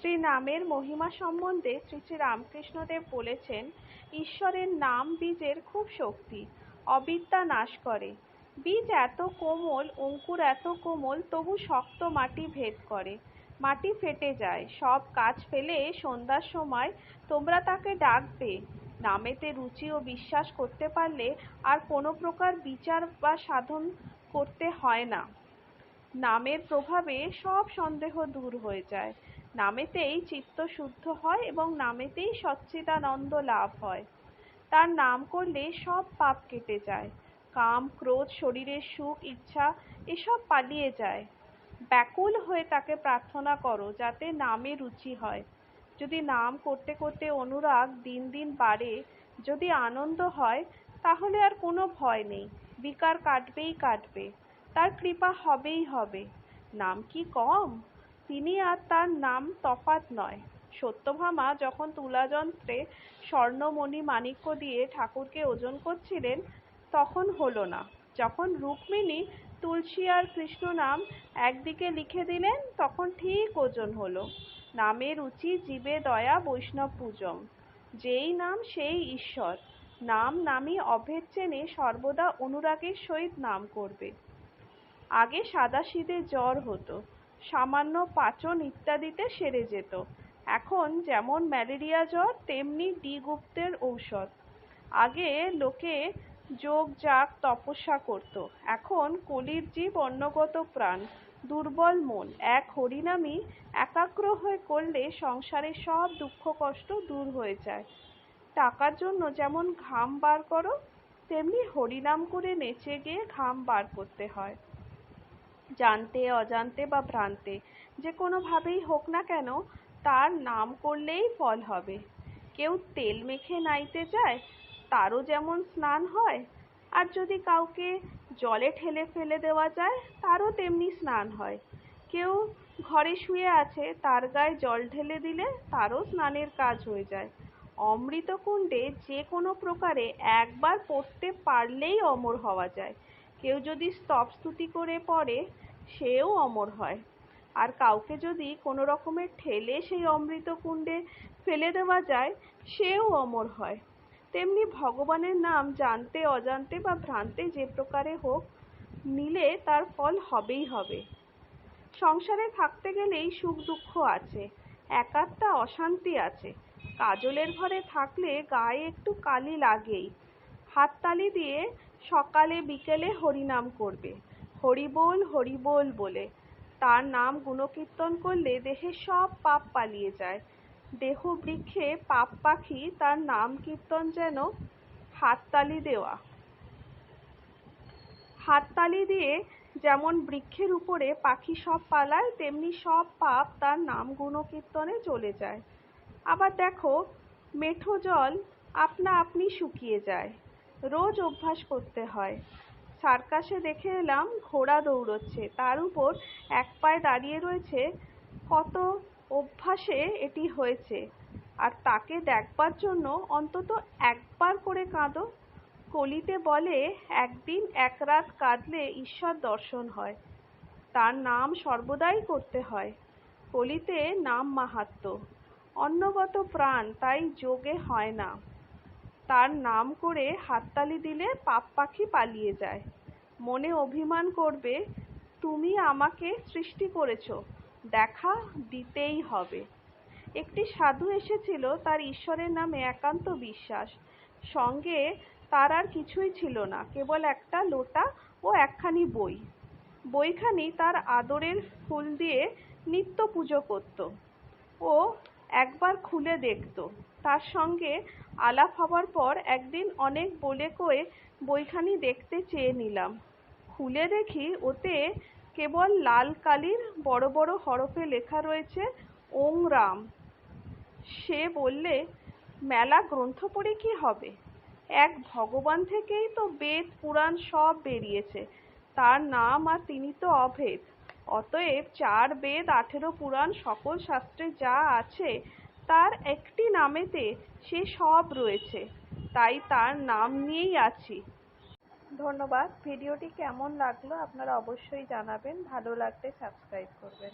শ্রী নামের মহিমা সম্বন্ধে শ্রী শ্রী রামকৃষ্ণদেব বলেছেন, ঈশ্বরের নাম বীজের খুব শক্তি, অবিদ্যা নাশ করে। বীজ এত কোমল, অঙ্কুর এত কোমল, তবু শক্ত মাটি ভেদ করে। মাটি ফেটে যায়, সব কাজ ফেলে সন্ধ্যার সময় তোমরা তাকে ডাকবে। নামেতে রুচি ও বিশ্বাস করতে পারলে আর কোনো প্রকার বিচার বা সাধন করতে হয় না। নামের প্রভাবে সব সন্দেহ দূর হয়ে যায়। নামেতেই চিত্ত শুদ্ধ হয় এবং নামেতেই সচ্চিদানন্দ লাভ হয়। তার নাম করলে সব পাপ কেটে যায়। কাম, ক্রোধ শরীরের সুখ, ইচ্ছা, এসব পালিয়ে যায়। ব্যাকুল হয়ে তাকে প্রার্থনা করো যাতে নামে রুচি হয়। যদি নাম করতে করতে অনুরাগ দিন দিন বাড়ে, যদি আনন্দ হয়, তাহলে আর কোনো ভয় নেই। বিকার কাটবেই কাটবে। তার কৃপা হবেই হবে। নাম কি কম? তিনি আর তার নাম তফাত নয়। সত্যভামা যখন তুলাযন্ত্রে স্বর্ণমণি মাণিক্য দিয়ে ঠাকুরকে ওজন করছিলেন, তখন হলো না। যখন রুক্মিণী তুলসী আর কৃষ্ণ নাম একদিকে লিখে দিলেন, তখন ঠিক ওজন হলো। নামের রুচি, জীবে দয়া, বৈষ্ণব পূজম। যেই নাম সেই ঈশ্বর। নাম নামই অভেদ চেনে সর্বদা অনুরাগের সহিত নাম করবে। আগে সাদাসিধে জ্বর হতো, সামান্য পাচন ইত্যাদিতে সেরে যেত। এখন যেমন ম্যালেরিয়া জ্বর, তেমনি ডি গুপ্তের ঔষধ। আগে লোকে যোগ যাগ তপস্যা করত। এখন কলির জীব অন্নগত প্রাণ, দুর্বল মন, এক হরিনামই একাগ্র হয়ে করলে সংসারের সব দুঃখ, কষ্ট দূর হয়ে যায়। টাকার জন্য যেমন ঘাম বার করো, তেমনি হরিনাম করে নেচে গিয়ে ঘাম বার করতে হয়। জানতে, অজান্তে বা ভ্রান্তে, যে কোনোভাবেই হোক না কেন তার নাম করলেই ফল হবে। কেউ তেল মেখে নাইতে যায় তারও যেমন স্নান হয়, আর যদি কাউকে জলে ঠেলে ফেলে দেওয়া যায়, তারও তেমনি স্নান হয়। কেউ ঘরে শুয়ে আছে, তার গায়ে জল ঢেলে দিলে তারও স্নানের কাজ হয়ে যায়। অমৃতকুণ্ডে যে কোনো প্রকারে একবার পড়তে পারলেই অমর হওয়া যায়। কেউ যদি স্তব স্তুতি করে পড়ে, সেও অমর হয়। আর কাউকে যদি কোনো রকমের ঠেলে সেই অমৃত কুণ্ডে ফেলে দেওয়া যায়, সেও অমর হয়। তেমনি ভগবানের নাম জানতে, অজান্তে বা ভ্রান্তে যে প্রকারে হোক, নিলে তার ফল হবেই হবে। সংসারে থাকতে গেলেই সুখ দুঃখ আছে একাত্তা অশান্তি আছে। কাজলের ঘরে থাকলে গায়ে একটু কালি লাগেই। হাততালি দিয়ে সকালে বিকেলে হরিনাম করবে। হরিবোল হরিবোল বলে। তার নাম গুণকীর্তন করলে দেহের সব পাপ পালিয়ে যায়। দেহ বৃক্ষে পাপ পাখি তার নাম কীর্তন যেন হাততালি দেওয়া। হাততালি দিয়ে যেমন বৃক্ষের উপরে পাখি সব পালায়, তেমনি সব পাপ তার নাম গুণকীর্তনে চলে যায়। আবার দেখো, মেঠো জল আপনা আপনি শুকিয়ে যায়। রোজ অভ্যাস করতে হয়। সার্কাসে দেখে এলাম ঘোড়া দৌড়চ্ছে। তার উপর এক পায়ে দাঁড়িয়ে রয়েছে কত অভ্যাসে এটি হয়েছে। আর তাকে দেখবার জন্য অন্তত একবার করে কাঁদো। কলিতে বলে, একদিন এক রাত কাঁদলে ঈশ্বর দর্শন হয়। তার নাম সর্বদাই করতে হয়। কলিতে নাম মাহাত্ম অন্নগত প্রাণ তাই যোগে হয় না। তার নাম করে হাততালি দিলে পাপ পাখি পালিয়ে যায়। মনে অভিমান করবে, তুমি আমাকে সৃষ্টি করেছ, দেখা দিতেই হবে। একটি সাধু এসেছিল, তার ঈশ্বরের নামে একান্ত বিশ্বাস। সঙ্গে তার আর কিছুই ছিল না, কেবল একটা লোটা ও একখানি বই। বইখানি তার আদরের ফুল দিয়ে নিত্য পুজো করত। ও একবার খুলে দেখত। তার সঙ্গে আলাপ হবার পর একদিন অনেক বলে কয়ে বইখানি দেখতে চেয়ে নিলাম। খুলে দেখি ওতে কেবল লাল কালির বড় বড় হরফে লেখা রয়েছে, ওং রাম। সে বললে, মেলা গ্রন্থ পড়ে কি হবে? এক ভগবান থেকেই তো বেদ, পুরাণ সব বেরিয়েছে। তার নাম আর তিনি তো অভেদ। অতএব চার বেদ, আঠেরো পুরাণ, সকল শাস্ত্রে যা আছে, তার একটি নামেতে সে সব রয়েছে। তাই তার নাম নিয়েই আছি। ধন্যবাদ। ভিডিওটি কেমন লাগল আপনারা অবশ্যই জানাবেন। ভালো লাগলে সাবস্ক্রাইব করবেন।